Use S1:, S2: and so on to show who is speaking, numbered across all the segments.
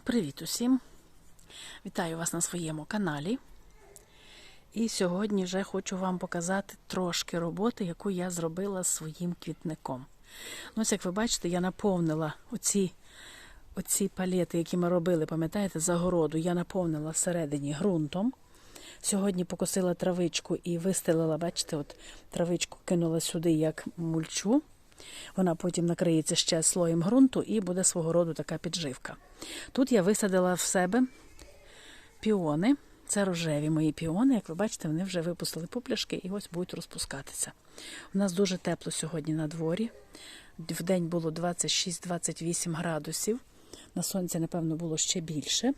S1: Привіт усім! Вітаю вас на своєму каналі. І сьогодні вже хочу вам показати трошки роботи, яку я зробила своїм квітником. Ну, ось як ви бачите, я наповнила оці, оці палети, які ми робили, пам'ятаєте, загороду, я наповнила всередині ґрунтом. Сьогодні покосила травичку і вистелила, бачите, от травичку кинула сюди як мульчу. Вона потім накриється ще слоєм ґрунту і буде свого роду така підживка. Тут я висадила в себе піони. Це рожеві мої піони. Як ви бачите, вони вже випустили пупляшки і ось будуть розпускатися. У нас дуже тепло сьогодні на дворі. В день було 26-28 градусів. На сонці, напевно, було ще більше.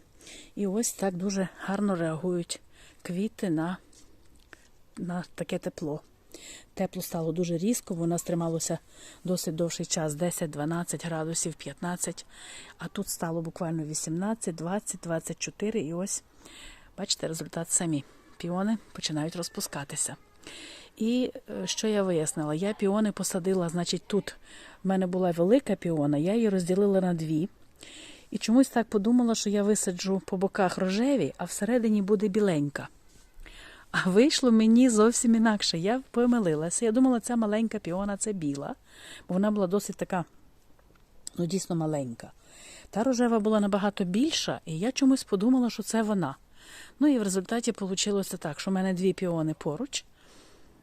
S1: І ось так дуже гарно реагують квіти на, на таке тепло. Тепло стало дуже різко, воно стрималося досить довший час 10-12 градусів, 15. А тут стало буквально 18, 20, 24. І ось, бачите, результат самі. Піони починають розпускатися. І е, що я вияснила? Я піони посадила, значить, тут в мене була велика піона, я її розділила на дві. І чомусь так подумала, що я висаджу по боках рожеві, а всередині буде біленька. А вийшло мені зовсім інакше. Я помилилася. Я думала, ця маленька піона це біла, бо вона була досить така, ну, дійсно маленька. Та рожева була набагато більша, і я чомусь подумала, що це вона. Ну і в результаті вийшло так, що в мене дві піони поруч.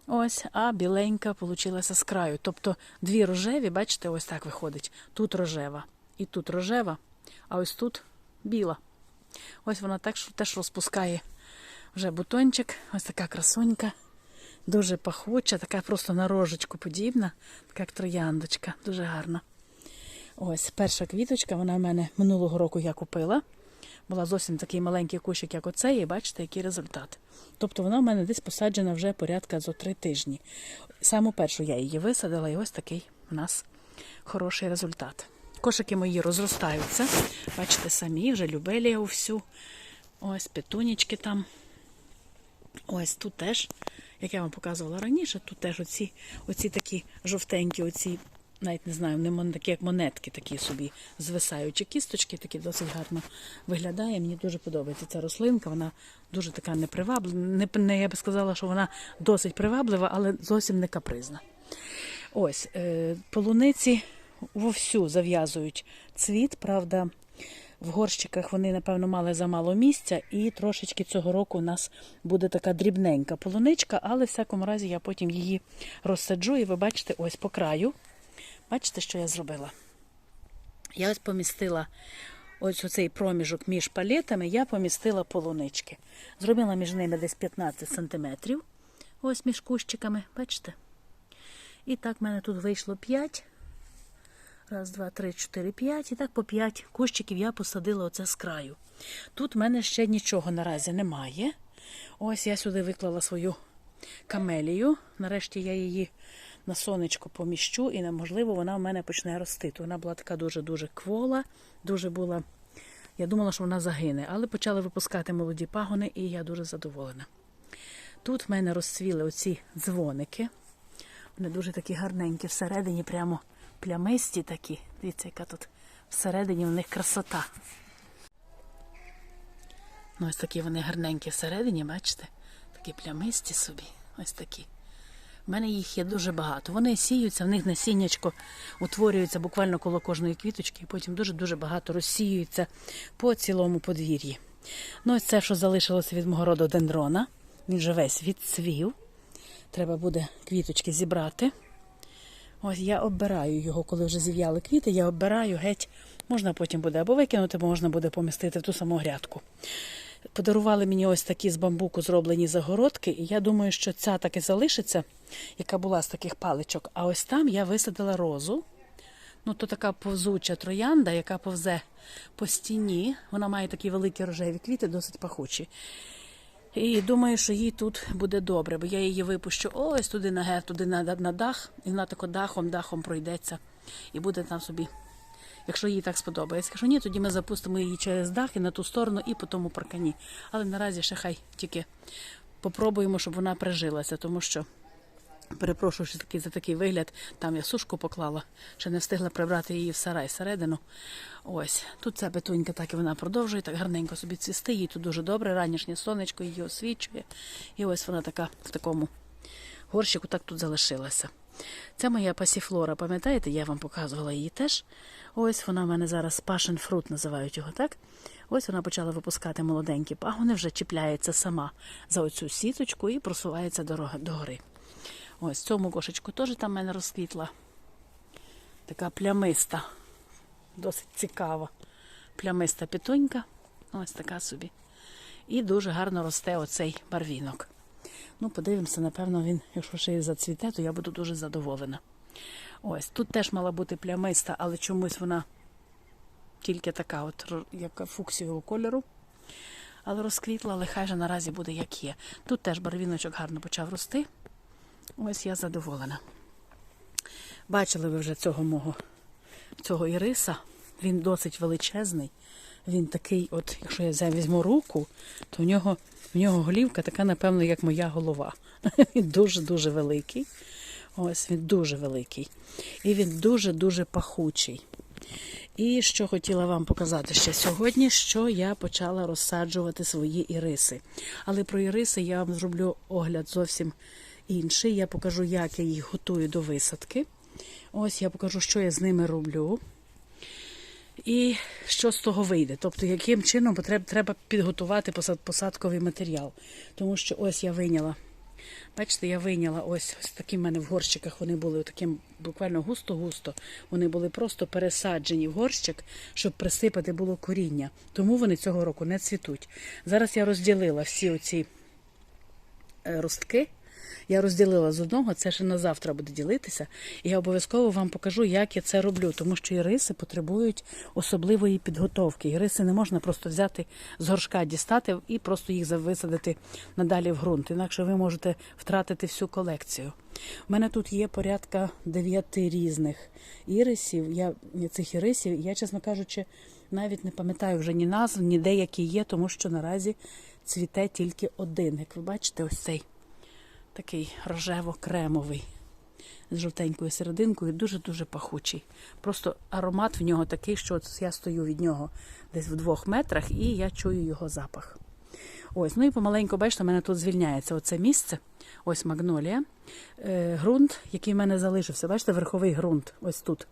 S1: Ось, а біленька получилася з краю. Тобто дві рожеві, бачите, ось так виходить. Тут рожева і тут рожева, а ось тут біла. Ось вона так, що теж розпускає вже бутончик, ось така красунька, дуже пахуча, така просто на рожечку подібна, така як трояндочка, дуже гарна. Ось перша квіточка, вона в мене минулого року я купила. Була зовсім такий маленький кущик, як оцей, і бачите, який результат. Тобто вона в мене десь посаджена вже порядка за три тижні. Саму першу я її висадила, і ось такий у нас хороший результат. Кошики мої розростаються. Бачите, самі, вже любелія всю. Ось петунічки там. Ось тут теж, як я вам показувала раніше, тут теж оці, оці такі жовтенькі, оці, навіть не знаю, мон- такі як монетки, такі собі звисаючі кісточки, такі досить гарно виглядає. Мені дуже подобається ця рослинка. Вона дуже така неприваблива. Не, не я би сказала, що вона досить приваблива, але зовсім не капризна. Ось, е, полуниці вовсю зав'язують цвіт, правда. В горщиках вони, напевно, мали замало місця, і трошечки цього року у нас буде така дрібненька полуничка, але в всякому разі я потім її розсаджу, і ви бачите, ось по краю. Бачите, що я зробила? Я ось помістила ось оцей проміжок між палетами, я помістила полунички. Зробила між ними десь 15 сантиметрів. Ось між кущиками, бачите? І так в мене тут вийшло 5. Раз, два, три, чотири, п'ять. І так по п'ять кущиків я посадила оце з краю. Тут в мене ще нічого наразі немає. Ось я сюди виклала свою камелію. Нарешті я її на сонечко поміщу, і можливо вона в мене почне рости. То Вона була така дуже-дуже квола, дуже була. Я думала, що вона загине, але почали випускати молоді пагони, і я дуже задоволена. Тут в мене розцвіли оці дзвоники. Вони дуже такі гарненькі всередині, прямо плямисті такі. Дивіться, яка тут всередині в них красота. Ну, ось такі вони гарненькі всередині, бачите? Такі плямисті собі. Ось такі. У мене їх є дуже багато. Вони сіються, в них насіннячко утворюється буквально коло кожної квіточки, і потім дуже-дуже багато розсіюється по цілому подвір'ї. Ну, ось це, що залишилося від мого рододендрона. Він вже весь відцвів. Треба буде квіточки зібрати. Ось я оббираю його, коли вже зів'яли квіти, я оббираю геть. Можна потім буде або викинути, або можна буде помістити в ту саму грядку. Подарували мені ось такі з бамбуку зроблені загородки, і я думаю, що ця так і залишиться, яка була з таких паличок. А ось там я висадила розу. Ну, то така повзуча троянда, яка повзе по стіні. Вона має такі великі рожеві квіти, досить пахучі. І думаю, що їй тут буде добре, бо я її випущу ось туди на ге- туди на, на дах, і вона тако дахом, дахом пройдеться і буде там собі. Якщо їй так сподобається. Якщо ні, тоді ми запустимо її через дах і на ту сторону, і по тому паркані. Але наразі ще хай тільки попробуємо, щоб вона прижилася, тому що Перепрошую що такий, за такий вигляд. Там я сушку поклала, ще не встигла прибрати її в сарай всередину. Ось тут ця петунька, так і вона продовжує так гарненько собі цвісти. Їй тут дуже добре, ранішнє сонечко її освічує. І ось вона така в такому горщику так тут залишилася. Це моя пасіфлора, пам'ятаєте, я вам показувала її теж. Ось вона в мене зараз passion fruit називають його, так? Ось вона почала випускати молоденькі пагони, вже чіпляється сама за оцю сіточку і просувається дорога догори. Ось цьому кошечку теж там в мене розквітла. Така плямиста, досить цікава. Плямиста пітунька. Ось така собі. І дуже гарно росте оцей барвінок. Ну, подивимося, напевно, він, якщо ще й зацвіте, то я буду дуже задоволена. Ось, тут теж мала бути плямиста, але чомусь вона тільки така, от, як фуксівого кольору. Але розквітла, але хай же наразі буде як є. Тут теж барвіночок гарно почав рости. Ось я задоволена. Бачили ви вже цього мого цього іриса. Він досить величезний. Він такий, от, якщо я візьму руку, то в нього, в нього голівка така, напевно, як моя голова. Він дуже-дуже великий. Ось він дуже великий. І він дуже-дуже пахучий. І що хотіла вам показати ще сьогодні, що я почала розсаджувати свої іриси. Але про іриси я вам зроблю огляд зовсім інший. Я покажу, як я їх готую до висадки. Ось я покажу, що я з ними роблю. І що з того вийде? Тобто, яким чином треба підготувати посадковий матеріал. Тому що ось я вийняла. Бачите, я вийняла ось, ось такі в мене в горщиках. Вони були таким буквально густо-густо. Вони були просто пересаджені в горщик, щоб присипати було коріння. Тому вони цього року не цвітуть. Зараз я розділила всі оці е, ростки. Я розділила з одного, це ще на завтра буде ділитися. І я обов'язково вам покажу, як я це роблю, тому що іриси потребують особливої підготовки. Іриси не можна просто взяти з горшка, дістати і просто їх висадити надалі в ґрунт. Інакше ви можете втратити всю колекцію. У мене тут є порядка дев'яти різних ірисів. Я цих ірисів, я, чесно кажучи, навіть не пам'ятаю вже ні назв, ні де які є, тому що наразі цвіте тільки один. Як ви бачите, ось цей такий рожево-кремовий з жовтенькою серединкою, дуже-дуже пахучий. Просто аромат в нього такий, що я стою від нього десь в двох метрах і я чую його запах. Ось, ну і помаленьку, бачите, у мене тут звільняється оце місце. Ось магнолія. Е, ґрунт, який в мене залишився. Бачите, верховий ґрунт. Ось тут.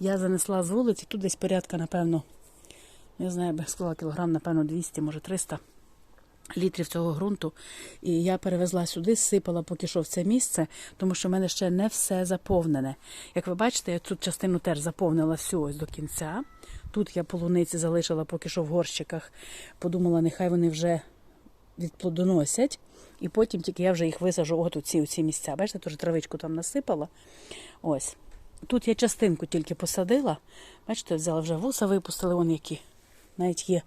S1: Я занесла з вулиці, тут десь порядка, напевно, не знаю, я би сказала кілограм, напевно, 200, може 300 літрів цього ґрунту. І я перевезла сюди, сипала поки що це місце, тому що в мене ще не все заповнене. Як ви бачите, я тут частину теж заповнила всю ось до кінця. Тут я полуниці залишила поки що в горщиках. Подумала, нехай вони вже відплодоносять. І потім тільки я вже їх висажу от у ці, у ці місця. Бачите, теж травичку там насипала. Ось. Тут я частинку тільки посадила. Бачите, взяла вже вуса, випустили, вон які. Навіть є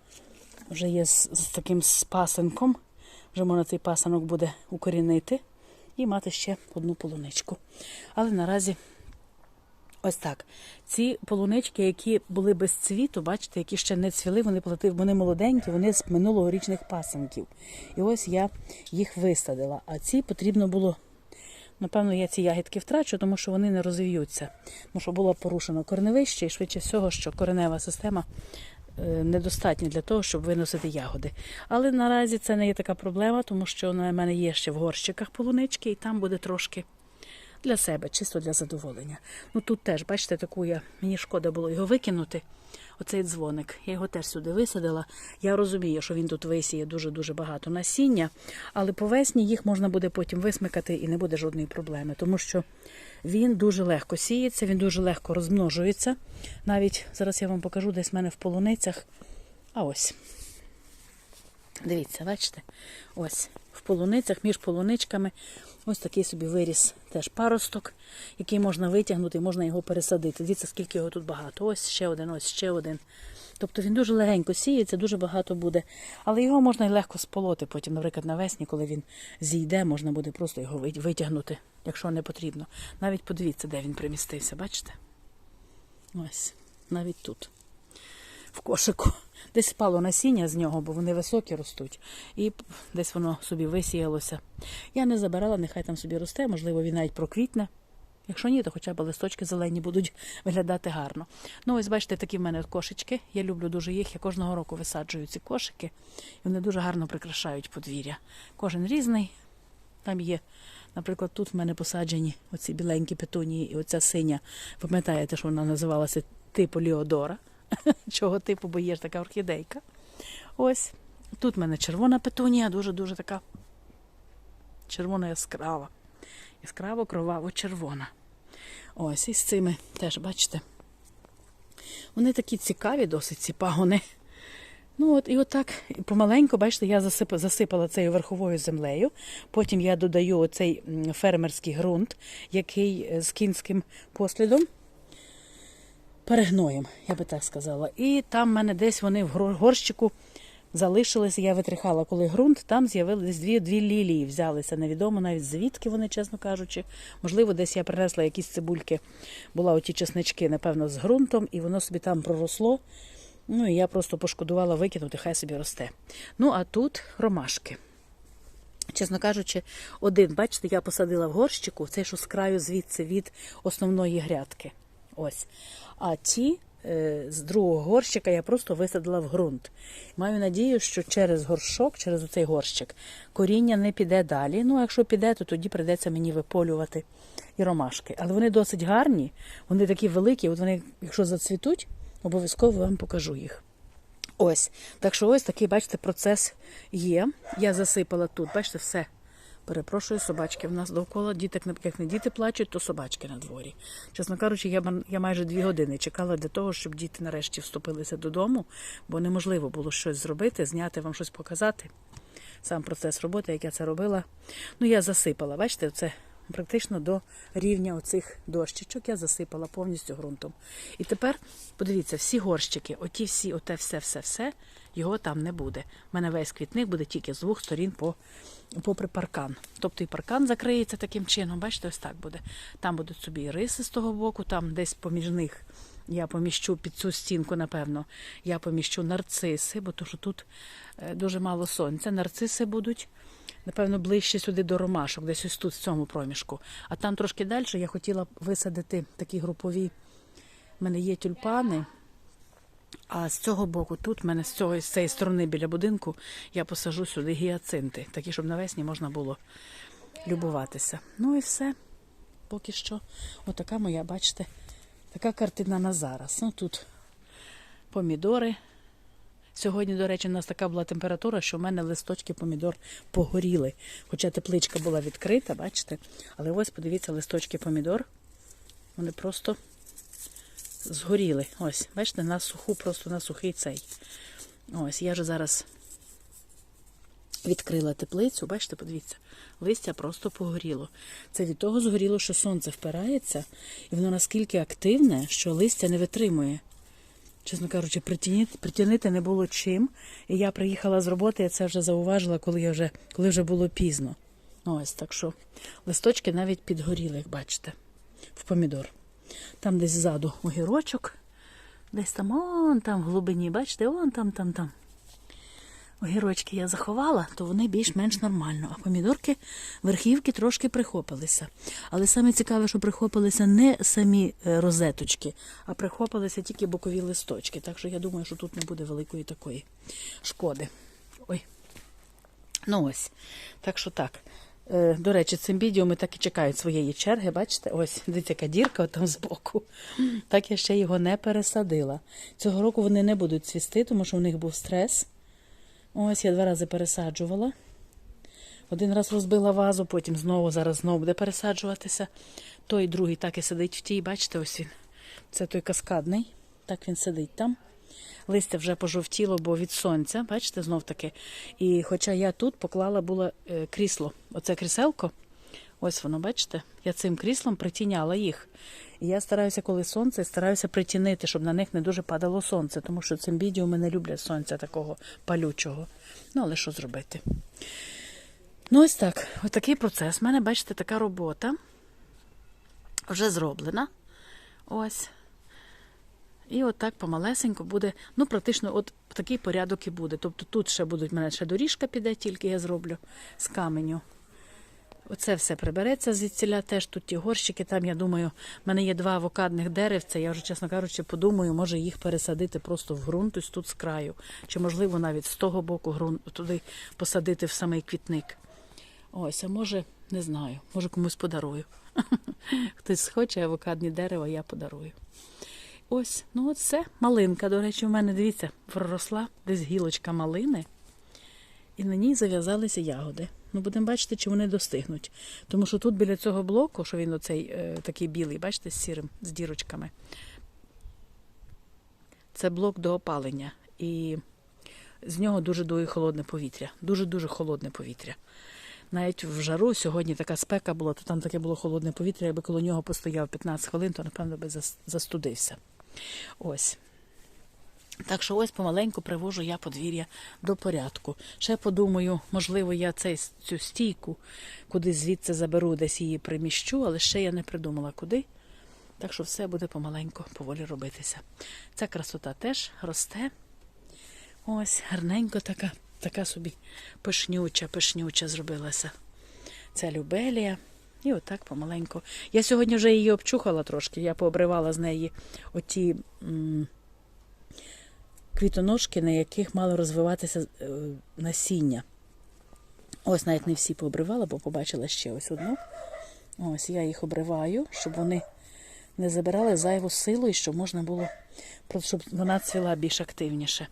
S1: вже є з, з таким з. Вже можна цей пасанок буде укорінити і мати ще одну полуничку. Але наразі ось так. Ці полунички, які були без цвіту, бачите, які ще не цвіли, вони плати- вони молоденькі, вони з минулогорічних пасенків. І ось я їх висадила. А ці потрібно було. Напевно, я ці ягідки втрачу, тому що вони не розвіються. Тому що було порушено корневище, і швидше всього, що коренева система е, недостатня для того, щоб виносити ягоди. Але наразі це не є така проблема, тому що в мене є ще в горщиках полунички, і там буде трошки для себе, чисто для задоволення. Ну тут теж, бачите, таку я мені шкода було його викинути. Оцей дзвоник. Я його теж сюди висадила. Я розумію, що він тут висіє дуже-дуже багато насіння, але по весні їх можна буде потім висмикати і не буде жодної проблеми, тому що він дуже легко сіється, він дуже легко розмножується. Навіть зараз я вам покажу десь в мене в полуницях. А ось. Дивіться, бачите? Ось в полуницях, між полуничками, ось такий собі виріс теж паросток, який можна витягнути, можна його пересадити. Дивіться, скільки його тут багато. Ось ще один, ось ще один. Тобто він дуже легенько сіється, дуже багато буде. Але його можна і легко сполоти потім, наприклад, навесні, коли він зійде, можна буде просто його витягнути, якщо не потрібно. Навіть подивіться, де він примістився, бачите? Ось, навіть тут в кошику. Десь спало насіння з нього, бо вони високі ростуть. І десь воно собі висіялося. Я не забирала, нехай там собі росте, можливо, він навіть проквітне. Якщо ні, то хоча б листочки зелені будуть виглядати гарно. Ну, ось бачите, такі в мене кошечки. Я люблю дуже їх. Я кожного року висаджую ці кошики, і вони дуже гарно прикрашають подвір'я. Кожен різний. Там є, наприклад, тут в мене посаджені оці біленькі петунії і оця синя. Пам'ятаєте, що вона називалася типу Ліодора. Чого типу, бо є така орхідейка. Ось. Тут в мене червона петунія, дуже-дуже така червона яскрава. Яскраво кроваво червона. Ось, і з цими теж, бачите. Вони такі цікаві, досить ці пагони. Ну от і отак помаленьку, бачите, я засипала, засипала цією верховою землею. Потім я додаю оцей фермерський ґрунт, який е, з кінським послідом. Перегноєм, я би так сказала. І там в мене десь вони в горщику залишилися. Я витрихала, коли ґрунт, там з'явились дві, дві лілії, взялися. Невідомо навіть звідки вони, чесно кажучи. Можливо, десь я принесла якісь цибульки, була оті чеснички, напевно, з ґрунтом, і воно собі там проросло. Ну і я просто пошкодувала викинути, хай собі росте. Ну, а тут ромашки. Чесно кажучи, один, бачите, я посадила в горщику, цей, що з краю звідси від основної грядки. Ось. А ті е, з другого горщика я просто висадила в ґрунт. Маю надію, що через горшок, через оцей горщик, коріння не піде далі. Ну, якщо піде, то тоді прийдеться мені виполювати і ромашки. Але вони досить гарні, вони такі великі, от вони, якщо зацвітуть, обов'язково вам покажу їх. Ось. Так що ось такий, бачите, процес є. Я засипала тут, бачите, все. Перепрошую, собачки в нас довкола. Діток, як не діти плачуть, то собачки на дворі. Чесно кажучи, я, я майже дві години чекала для того, щоб діти нарешті вступилися додому, бо неможливо було щось зробити, зняти вам щось показати. Сам процес роботи, як я це робила. Ну, я засипала, бачите, це практично до рівня оцих дощечок я засипала повністю ґрунтом. І тепер, подивіться, всі горщики, оті всі, оте все-все-все, його там не буде. У мене весь квітник буде тільки з двох сторін по, попри паркан. Тобто і паркан закриється таким чином, бачите, ось так буде. Там будуть собі риси з того боку, там десь поміж них я поміщу під цю стінку, напевно, я поміщу нарциси, бо то, що тут е, дуже мало сонця. Нарциси будуть, напевно, ближче сюди до ромашок, десь ось тут, в цьому проміжку. А там трошки далі я хотіла висадити такі групові. У мене є тюльпани. А з цього боку, тут в мене з цього з цієї сторони біля будинку я посажу сюди гіацинти, такі, щоб навесні можна було любуватися. Ну і все. Поки що, отака моя, бачите, така картина на зараз. Ну тут помідори. Сьогодні, до речі, у нас така була температура, що в мене листочки помідор погоріли. Хоча тепличка була відкрита, бачите? Але ось подивіться, листочки помідор. Вони просто згоріли. Ось, бачите, на суху, просто на сухий цей. Ось, я ж зараз відкрила теплицю, бачите, подивіться, листя просто погоріло. Це від того згоріло, що сонце впирається, і воно наскільки активне, що листя не витримує. Чесно кажучи, притягнути, притягнути не було чим. І я приїхала з роботи, я це вже зауважила, коли я вже, коли вже було пізно. Ось так що листочки навіть підгоріли, як бачите, в помідор. Там десь ззаду огірочок, десь там, он там в глибині, бачите, он там, там, там. Огірочки я заховала, то вони більш-менш нормально. А помідорки верхівки трошки прихопилися. Але саме цікаве, що прихопилися не самі е, розеточки, а прихопилися тільки бокові листочки. Так що я думаю, що тут не буде великої такої шкоди. Ой. Ну ось. Так що так. Е, До речі, цимбідіуми так і чекають своєї черги. Бачите, ось дивіться, яка дірка там збоку. Так я ще його не пересадила. Цього року вони не будуть цвісти, тому що у них був стрес. Ось я два рази пересаджувала. Один раз розбила вазу, потім знову зараз знову буде пересаджуватися. Той другий так і сидить в тій, бачите, ось він. Це той каскадний. Так він сидить там. Листя вже пожовтіло, бо від сонця, бачите, знов таки. І хоча я тут поклала було е, крісло, оце кріселко, ось воно, бачите, я цим кріслом притіняла їх. І я стараюся, коли сонце, стараюся притінити, щоб на них не дуже падало сонце, тому що цим бідіуми не люблять сонця такого палючого. Ну, але що зробити? Ну, ось так. Ось такий процес. У мене, бачите, така робота вже зроблена. Ось. І от так помалесенько буде, ну, практично, от такий порядок і буде. Тобто тут ще будуть в мене ще доріжка піде, тільки я зроблю з каменю. Оце все прибереться звідсіля, теж тут ті горщики. Там, я думаю, в мене є два авокадних деревця. Я вже, чесно кажучи, подумаю, може їх пересадити просто в ґрунт, ось тут з краю. Чи, можливо, навіть з того боку ґрунт, туди посадити в самий квітник. Ось, а може, не знаю, може комусь подарую. Хтось хоче авокадні дерева, я подарую. Ось, ну от все. Малинка, до речі, в мене, дивіться, проросла десь гілочка малини, і на ній зав'язалися ягоди. Ну, будемо бачити, чи вони достигнуть. Тому що тут біля цього блоку, що він оцей е, такий білий, бачите, з сірим, з дірочками. Це блок до опалення. І з нього дуже дує холодне повітря. Дуже-дуже холодне повітря. Навіть в жару сьогодні така спека була, то там таке було холодне повітря, якби коло нього постояв 15 хвилин, то напевно би застудився. Ось. Так що ось помаленьку привожу я подвір'я до порядку. Ще подумаю, можливо, я цей, цю стійку кудись звідси заберу, десь її приміщу, але ще я не придумала куди. Так що все буде помаленьку, поволі робитися. Ця красота теж росте. Ось, гарненько така, така собі пишнюча, пишнюча зробилася. Ця любелія. І отак помаленьку. Я сьогодні вже її обчухала трошки. Я пообривала з неї оті м, квітоножки, на яких мало розвиватися е, насіння. Ось навіть не всі пообривала, бо побачила ще ось одну. Ось я їх обриваю, щоб вони не забирали зайву силу і щоб можна було, щоб вона цвіла більш активніше.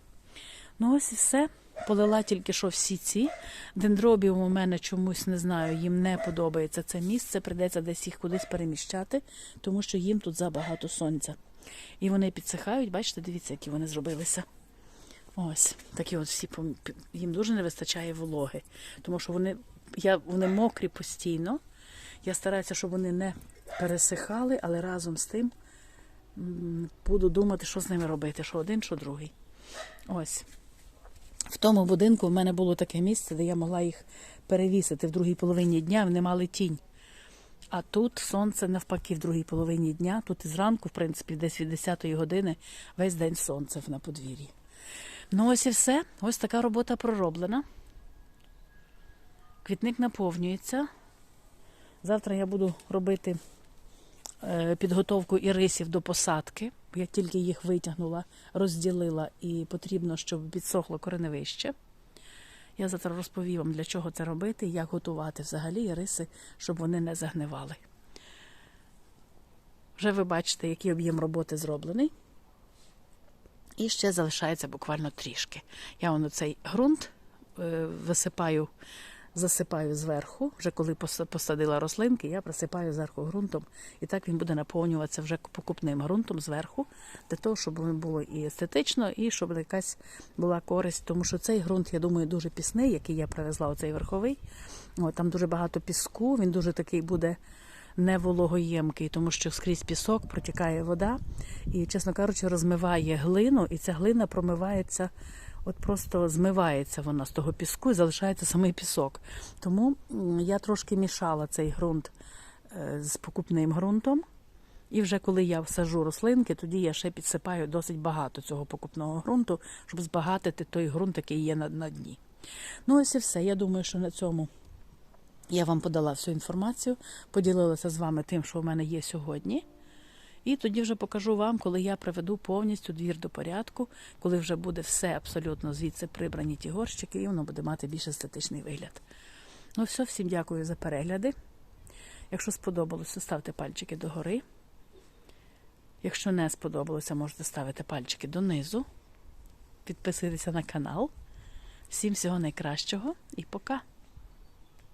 S1: Ну ось і все. Полила тільки що всі ці. Дендробів у мене чомусь не знаю, їм не подобається це місце. Придеться десь їх кудись переміщати, тому що їм тут забагато сонця. І вони підсихають, бачите, дивіться, які вони зробилися. Ось, такі от всі їм дуже не вистачає вологи, тому що вони, я, вони мокрі постійно. Я стараюся, щоб вони не пересихали, але разом з тим буду думати, що з ними робити, що один, що другий. Ось. В тому будинку в мене було таке місце, де я могла їх перевісити в другій половині дня, вони мали тінь. А тут сонце навпаки в другій половині дня. Тут і зранку, в принципі, десь від 10-ї години весь день сонце на подвір'ї. Ну, ось і все. Ось така робота пророблена. Квітник наповнюється. Завтра я буду робити е, підготовку ірисів до посадки. Я тільки їх витягнула, розділила і потрібно, щоб підсохло кореневище. Я завтра розповім вам, для чого це робити, як готувати взагалі риси, щоб вони не загнивали. Вже ви бачите, який об'єм роботи зроблений. І ще залишається буквально трішки. Я воно цей ґрунт е, висипаю, засипаю зверху. Вже коли посадила рослинки, я присипаю зверху ґрунтом. І так він буде наповнюватися вже покупним ґрунтом зверху, для того, щоб воно було і естетично, і щоб якась була користь. Тому що цей ґрунт, я думаю, дуже пісний, який я привезла, оцей верховий. О, там дуже багато піску, він дуже такий буде не вологоємкий, тому що скрізь пісок протікає вода і, чесно кажучи, розмиває глину, і ця глина промивається, от просто змивається вона з того піску і залишається самий пісок. Тому я трошки мішала цей ґрунт е, з покупним ґрунтом. І вже коли я всажу рослинки, тоді я ще підсипаю досить багато цього покупного ґрунту, щоб збагатити той ґрунт, який є на, на дні. Ну, ось і все. Я думаю, що на цьому я вам подала всю інформацію, поділилася з вами тим, що в мене є сьогодні. І тоді вже покажу вам, коли я приведу повністю двір до порядку, коли вже буде все абсолютно звідси прибрані ті горщики, і воно буде мати більш естетичний вигляд. Ну, все, всім дякую за перегляди. Якщо сподобалося, ставте пальчики догори. Якщо не сподобалося, можете ставити пальчики донизу. Підписуйтеся на канал. Всім всього найкращого і пока!